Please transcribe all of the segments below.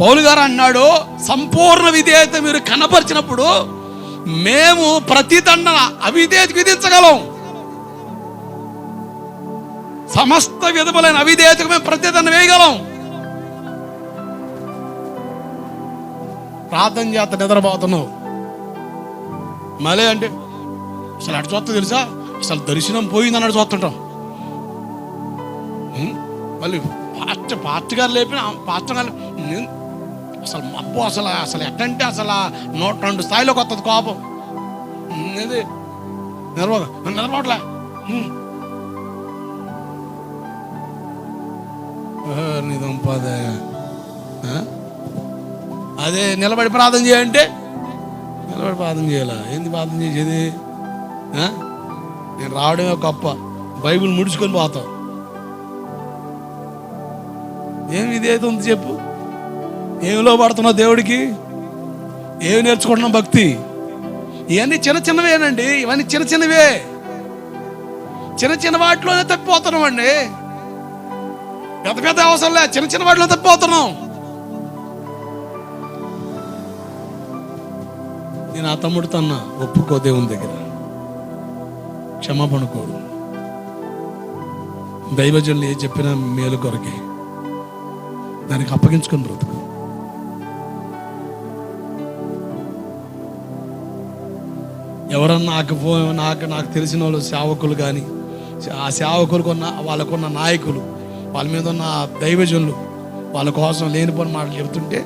పౌలు గారు అన్నాడు సంపూర్ణ విధేయత మీరు కనపరిచినప్పుడు మేము ప్రతి దండన అవిధేయత విధించగలం. సమస్త విధములైన అవిధేయతకు మేము ప్రతి దండ వేయగలం. ప్రార్థన చేత నిద్రపోతున్నావు మళ్ళీ అంటే అసలు అటు చూస్తా తెలుసా? అసలు దర్శనం పోయింది అన్నాడు చూస్తుంటాం. మళ్ళీ పాస్ట్ పాస్ట్ గారు లేపిన పాస్ట్ గారు అసలు మబ్బు అసలు అసలు ఎట్టంటే అసలు? నూట రెండు స్థాయిలోకి వస్తుంది కోపం. ఇది. నిద్రపో నిద్రపోవట్లే అదే. నిలబడి ప్రార్థన చేయంటే? నిలబడి ప్రార్థన చేయాలా? ఏంది ప్రార్థన చేసేది? నేను రావడమే గొప్ప. బైబిల్ ముడుచుకొని పోతాం ఏమి ఇదేదో ఉంది చెప్పు? ఏమిలో పడుతున్నావు దేవుడికి? ఏమి నేర్చుకుంటున్నాం భక్తి? ఇవన్నీ చిన్న చిన్నవేనండి. ఇవన్నీ చిన్న చిన్నవే. చిన్న చిన్న వాటిలోనే తప్పిపోతున్నాం అండి. పెద్ద పెద్ద అవసరం లే చిన్న చిన్న వాటిలో తప్పిపోతున్నాం. నేను ఆ తమ్ముడు తన్న ఒప్పుకో దేవుని దగ్గర. క్షమాపణ కోరు. దైవజనులు ఏ చెప్పినా మేలు కొరకే. దానికి అప్పగించుకొని బ్రతుకు. ఎవరన్నా నాకు ఫో- నాకు నాకు తెలిసిన వాళ్ళు సేవకులు కానీ ఆ సేవకులకు ఉన్న వాళ్ళకున్న నాయకులు వాళ్ళ మీద ఉన్న దైవజనులు వాళ్ళ కోసం లేనిపోని మాటలు చెబుతుంటే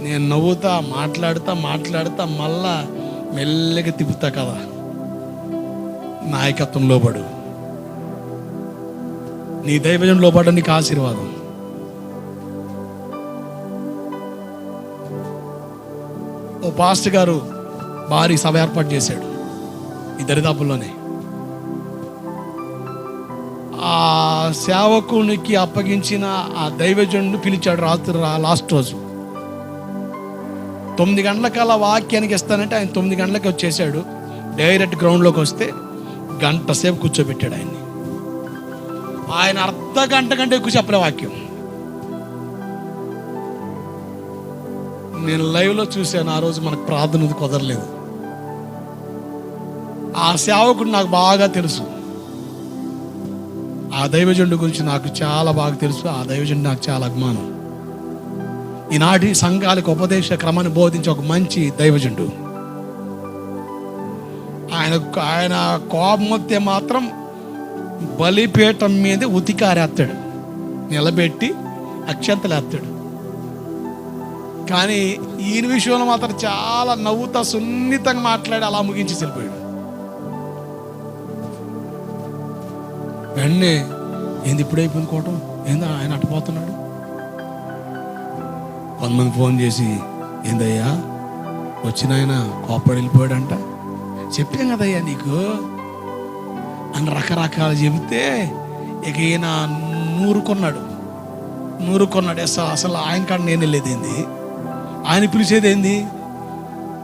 నేను నవ్వుతా మాట్లాడుతా మాట్లాడుతా మళ్ళా మెల్లగా తిప్పుతా కదా. నాయకత్వం లోబడు. నీ దైవజనం లోబడ నీకు ఆశీర్వాదం. ఓ పాస్టర్ గారు భారీ సభ ఏర్పాటు చేశాడు. ఈ దరిదాపుల్లోనే. ఆ సేవకునికి అప్పగించిన ఆ దైవజనుడు పిలిచాడు రాత్రి లాస్ట్ రోజు. తొమ్మిది గంటలకల్లా వాక్యానికి ఇస్తానంటే ఆయన తొమ్మిది గంటలకి వచ్చేసాడు. డైరెక్ట్ గ్రౌండ్లోకి వస్తే గంట సేపు కూర్చోబెట్టాడు ఆయన్ని. ఆయన అర్ధ గంట కంటే ఎక్కువ చెప్పలే వాక్యం. నేను లైవ్లో చూశాను ఆ రోజు మనకు ప్రార్థన కుదరలేదు. ఆ సేవకుడు నాకు బాగా తెలుసు. ఆ దైవజండు గురించి నాకు చాలా బాగా తెలుసు. ఆ దైవజండు నాకు చాలా అభిమానం. ఈనాటి సంఘాలకు ఉపదేశ క్రమాన్ని బోధించే ఒక మంచి దైవజండు ఆయన ఆయన కోపం వస్తే మాత్రం బలిపీఠం మీద ఉతికారేస్తాడు నిలబెట్టి అక్షంతలేస్తాడు కానీ ఈయన విషయంలో మాత్రం చాలా నవ్వుతా సున్నితంగా మాట్లాడి అలా ముగించి వెళ్ళిపోయాడు. వెంటనే ఏంది ఇప్పుడైపోయింది కోటం? ఏందా ఆయన అట్టపోతున్నాడు కొంతమంది ఫోన్ చేసి ఏందయ్యా వచ్చిన ఆయన కోపడి వెళ్ళిపోయాడంట. చెప్పాం కదయ్యా నీకు. అని రకరకాలు చెబితే ఇక ఈయన నూరుకున్నాడు. నూరుకున్నాడు. అసలు అసలు ఆయన కాడ నేను వెళ్ళేదేంది ఆయన పిలిచేది ఏంది?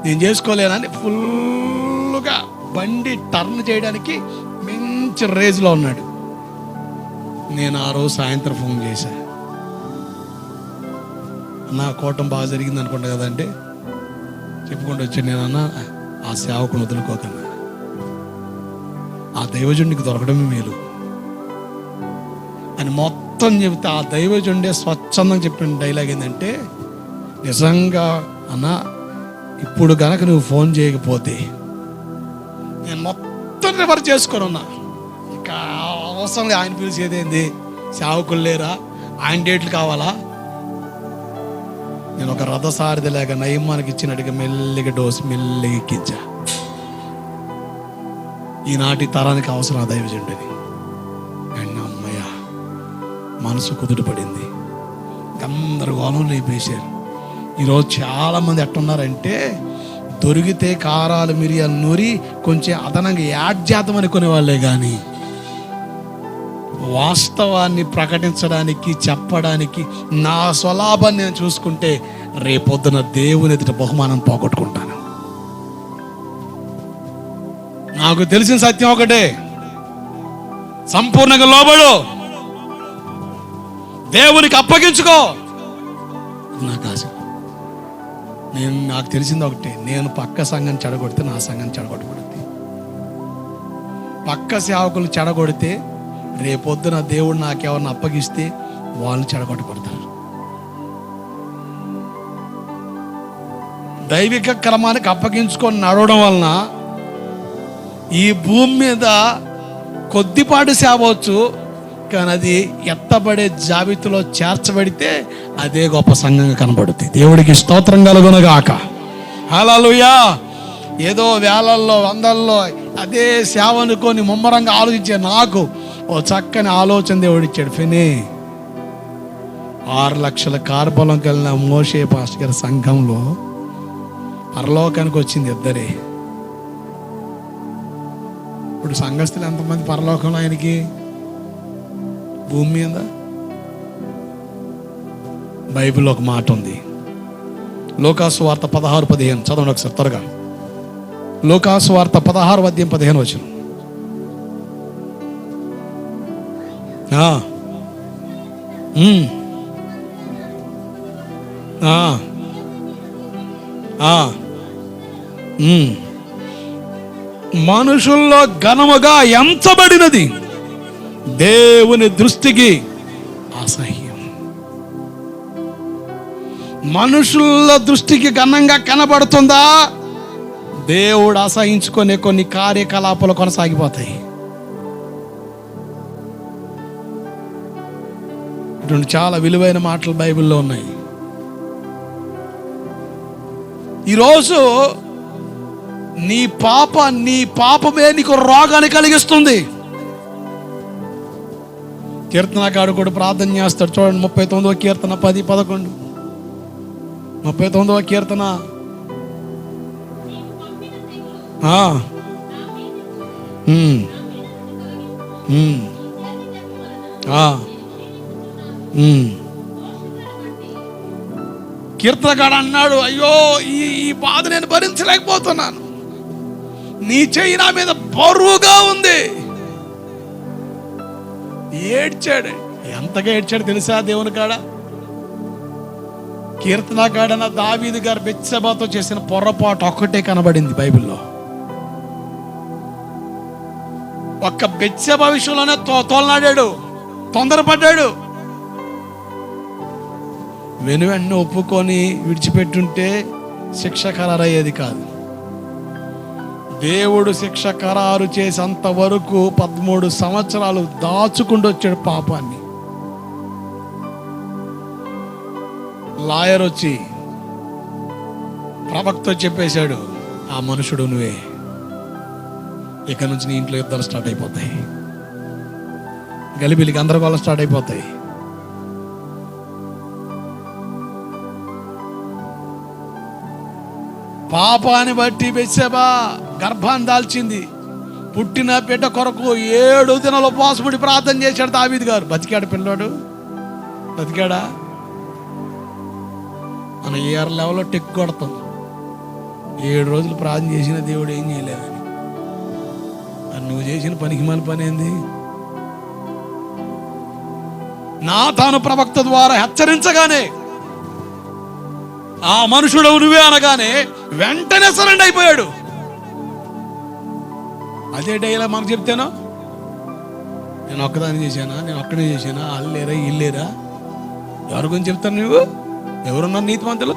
నేను చేసుకోలేనని ఫుల్గా బండి టర్న్ చేయడానికి మంచి రేజ్లో ఉన్నాడు. నేను ఆ రోజు సాయంత్రం ఫోన్ చేశా. నా కోటం బాగా జరిగింది అనుకుంటా కదంటే చెప్పుకుంటూ వచ్చాను నేను అన్న ఆ సేవకుని వదులుకోకన్నా. ఆ దైవజుడికి దొరకడమే మేలు. అని మొత్తం చెబితే ఆ దైవజుండే స్వచ్ఛందంగా చెప్పిన డైలాగ్ ఏంటంటే నిజంగా అన్న ఇప్పుడు గనక నువ్వు ఫోన్ చేయకపోతే నేను మొత్తం రిఫర్ చేసుకొని ఉన్నా ఇంకా అవసరం లేదు ఆయన పిలిచేది ఏంది? సేవకులు లేరా? ఆయన డేట్లు కావాలా? నేను ఒక రథసారథి లేక నయమానికి ఇచ్చినట్టుగా మెల్లిగా డోస్ మెల్లిగా ఎక్కించా. ఈనాటి తరానికి అవసరం ఆ దైవజండిని అండ్ అమ్మయ్య మనసు కుదుట పడింది. అందరు గోళం లేపేశారు. ఈరోజు చాలామంది ఎట్టున్నారంటే దొరికితే కారాలు మిరియాలు నూరి కొంచెం అదనంగా యాడ్ చేద్దాం అనుకునే వాళ్ళే కానీ వాస్తవాన్ని ప్రకటించడానికి చెప్పడానికి నా స్వలాభాన్ని నేను చూసుకుంటే రేపొద్దున దేవుని ఎదుట బహుమానం పోగొట్టుకుంటాను. నాకు తెలిసిన సత్యం ఒకటే. సంపూర్ణంగా లోబడు. దేవునికి అప్పగించుకో. నాకు ఆశ నేను నాకు తెలిసింది ఒకటి. నేను పక్క సంఘం చెడగొడితే నా సంఘం చెడగొట్టబడుద్ది పక్క సేవకులు చెడగొడితే రేపొద్దున దేవుడు నాకేమన్నా అప్పగిస్తే వాళ్ళు చెడగొట్టబడతారు దైవిక క్రమానికి అప్పగించుకొని నడవడం వలన ఈ భూమి మీద కొద్దిపాటి సేవచ్చు కానీ అది ఎత్తబడే జాబితాలో చేర్చబడితే అదే గొప్ప సంఘంగా కనబడుతుంది. దేవుడికి స్తోత్రం కలుగునగాక. హలలుయా ఏదో వేలల్లో వందల్లో అదే సేవ అనుకొని ముమ్మరంగా ఆలోచించే నాకు ఓ చక్కని ఆలోచన దేవుడిచ్చాడు ఫిని ఆరు లక్షల కార్బలం కలిగిన మోషే పాస్టర్ గారి సంఘంలో పరలోకానికి వచ్చింది ఇద్దరే. ఇప్పుడు సంఘస్థులు ఎంతమంది పరలోకంలో ఆయనకి? భూమి మీద? బైబిల్లో ఒక మాట ఉంది. లోకాసు వార్త పదహారు పదిహేను చదవండి ఒకసారి త్వరగా. లోకాసు వార్త పదహారు అధ్యాయం పదిహేను వచ్చిన మనుషుల్లో ఘనముగా ఎంచబడినది దేవుని దృష్టికి అసహ్యం. మనుషుల దృష్టికి ఘనంగా కనబడుతుందా? దేవుడు అసహించుకునే కొన్ని కార్యకలాపాలు కొనసాగిపోతాయి. ఇటువంటి చాలా విలువైన మాటలు బైబిల్లో ఉన్నాయి. ఈరోజు నీ పాప నీ పాపమే నీకు రోగాన్ని కలిగిస్తుంది. కీర్తనకాడు కూడా ప్రార్థన చేస్తాడు. చూడండి ముప్పై తొమ్మిదవ కీర్తన పది పదకొండు. ముప్పై తొమ్మిదవ కీర్తన. ఆ. కీర్తనగాడు అన్నాడు అయ్యో ఈ ఈ బాధ నేను భరించలేకపోతున్నాను. నీ చెయ్యి నా మీద బరువుగా ఉంది. ఏడ్చాడు. ఎంతగా ఏడ్చాడు తెలుసా దేవుని కాడ? కీర్తనగాడన దావీదు గారు బెచ్చబాతో చేసిన పొరపాటు ఒక్కటే కనబడింది బైబిల్లో. ఒక్క బెత్సబ విషయంలోనే తో తోలనాడాడు తొందరపడ్డాడు. వెను వెంటనే ఒప్పుకొని విడిచిపెట్టుంటే శిక్ష ఖరారయ్యేది కాదు. దేవుడు శిక్ష ఖరారు చేసేంత వరకు పదమూడు సంవత్సరాలు దాచుకుంటూ వచ్చాడు పాపాన్ని. లాయర్ వచ్చి ప్రవక్త చెప్పేశాడు ఆ మనుషుడు నువ్వే. ఇక నుంచి నీ ఇంట్లో యుద్ధాలు స్టార్ట్ అయిపోతాయి. గలిబిలికి గందరగోళం స్టార్ట్ అయిపోతాయి. పాపాన్ని బట్టి బెచ్చేబా గర్భాన్ని దాల్చింది. పుట్టిన బిడ్డ కొరకు ఏడు దినాలు ఉపవాసపడి ప్రార్థన చేశాడు దావీద్ గారు. బతికాడు పిల్లాడు. బతికాడా? మన ఏఆర్ లెవెల్లో టెక్ కొడతాం. ఏడు రోజులు ప్రార్థన చేసిన దేవుడు ఏం చేయలేదని మరి నువ్వు చేసిన పనికి మన పని ఏంది? నా తాను ప్రవక్త ద్వారా హెచ్చరించగానే ఆ మనుషుడు నువ్వే అనగానే వెంటనే సరెండ్ అయిపోయాడు. అదే డైలా మనకు చెప్తాను? నేను ఒక్కదాన్ని చేశానా? నేను ఒక్కడే చేశానా? అల్లేరా లేరా? లేరా? ఎవరి గురించి చెప్తాను నువ్వు? ఎవరున్నారు నీతి మంతులు?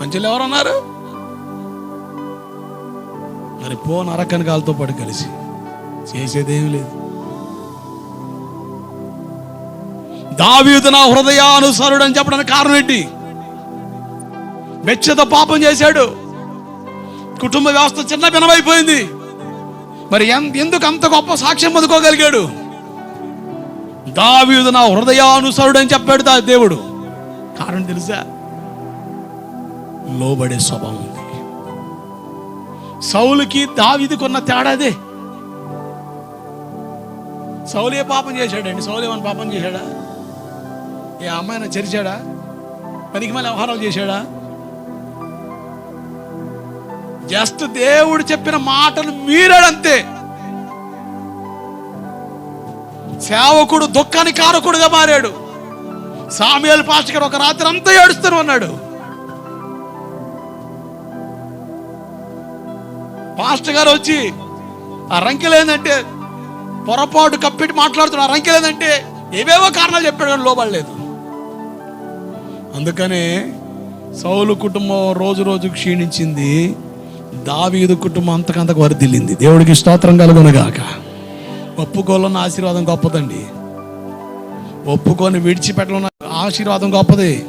మంచులు ఎవరున్నారు? మరి పో నరకని కాలతో పాటు కలిసి. చేసేదేం లేదు. దావీదు నా హృదయానుసరుడు అని చెప్పడానికి కారణం ఏంటి? వెచ్చతో పాపం చేశాడు. కుటుంబ వ్యవస్థ చిన్న పినమైపోయింది మరి ఎందుకు అంత గొప్ప సాక్ష్యం పొందుకోగలిగాడు దావీదు నా హృదయానుసరుడు అని చెప్పాడు దా దేవుడు. కారణం తెలుసా? లోబడే స్వభావం ఉంది. సౌలుకి దావీదుకున్న తేడాదే సౌలు ఏ పాపం చేశాడండి? సౌలు ఏమైనా పాపం చేశాడా? ఏ అమ్మాయిని చరిచాడా? పనికి మళ్ళీ వ్యవహారాలు చేశాడా? జస్ట్ దేవుడు చెప్పిన మాటలు మీరడంతే. సేవకుడు దుఃఖానికి కారకుడుగా మారాడు. సామ్యాల పాస్టర్ గారు ఒక రాత్రి అంతా ఏడుస్తూనే ఉన్నాడు పాస్టర్ గారు వచ్చి ఆ రంకెలేదంటే పొరపాటు కప్పెట్టి మాట్లాడుతున్న ఆ రంకెలు ఏవేవో కారణాలు చెప్పాడు కానీ లోపడలేదు అందుకనే సౌలు కుటుంబం రోజు రోజు క్షీణించింది. దావీదు కుటుంబం అంతకంతకు వరదిల్లింది. దేవుడికి స్తోత్రం కలుగునగాక. ఒప్పుకోవాలన్న ఆశీర్వాదం గొప్పదండి. ఒప్పుకొని విడిచిపెట్టడం ఆశీర్వాదం గొప్పది.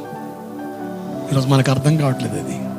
ఈరోజు మనకు అర్థం కావట్లేదు అది.